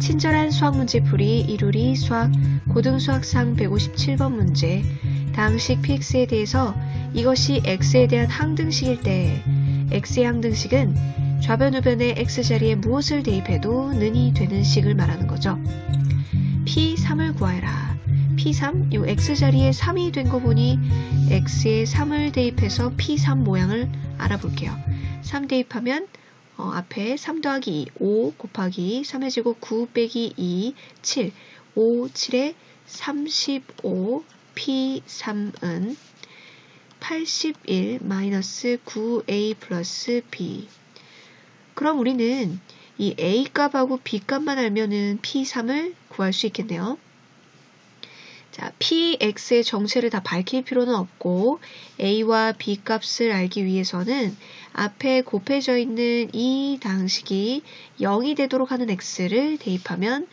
친절한 수학 문제풀이 이루리 수학 고등수학상 157번 문제 다항식 px에 대해서 이것이 x에 대한 항등식일 때 x의 항등식은 좌변 우변의 x자리에 무엇을 대입해도 는이 되는 식을 말하는 거죠. p3을 구하여라. p3, 요 x자리에 3이 된 거 보니 x에 3을 대입해서 p3 모양을 알아볼게요. 3 대입하면 어, 앞에 3 더하기 2, 5 곱하기 3의 제곱 9 빼기 2, 7, 5, 7에 35, P3은 81 마이너스 9A 플러스 B. 그럼 우리는 이 A 값하고 B 값만 알면은 P3을 구할 수 있겠네요. 자, PX의 정체를 다 밝힐 필요는 없고 A와 B 값을 알기 위해서는 앞에 곱해져 있는 이 당식이 0이 되도록 하는 X를 대입하면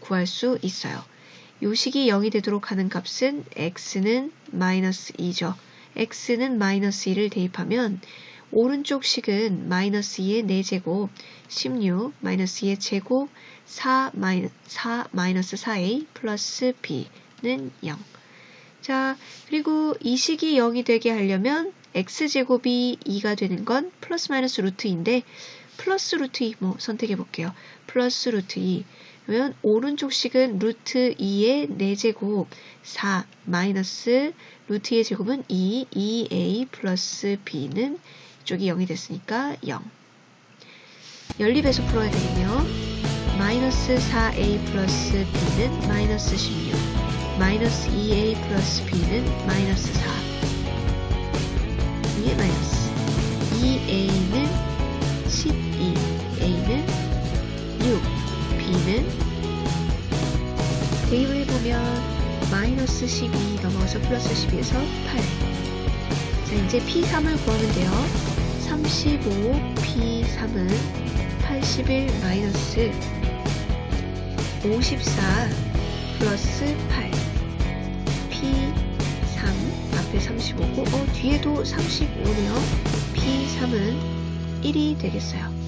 구할 수 있어요. 요 식이 0이 되도록 하는 값은 X는 마이너스 2죠. X는 마이너스 2를 대입하면 오른쪽 식은 마이너스 2의 4제곱 16 마이너스 2의 제곱 4 마이너, 4 마이너스 4A 플러스 B 는 0. 자, 그리고 이 식이 0이 되게 하려면 x제곱이 2가 되는 건 플러스 마이너스 루트 2인데 플러스 루트 2 뭐 선택해 볼게요. 플러스 루트 2 그러면 오른쪽 식은 루트 2의 4제곱 4 마이너스 루트 2의 제곱은 2 2a 플러스 b는 이쪽이 0이 됐으니까 0 연립해서 풀어야 되겠네요. 마이너스 4a 플러스 b는 마이너스 16 마이너스 2a 플러스 b는 마이너스 4 위에 마이너스. 2a는 12 a는 6 b는 대입을 해보면 마이너스 12 넘어가서 플러스 12에서 8 자, 이제 P3을 구하면 돼요. 35 P3은 81 마이너스 54 플러스 8 P3 앞에 35고 어 뒤에도 35네요. P3은 1이 되겠어요.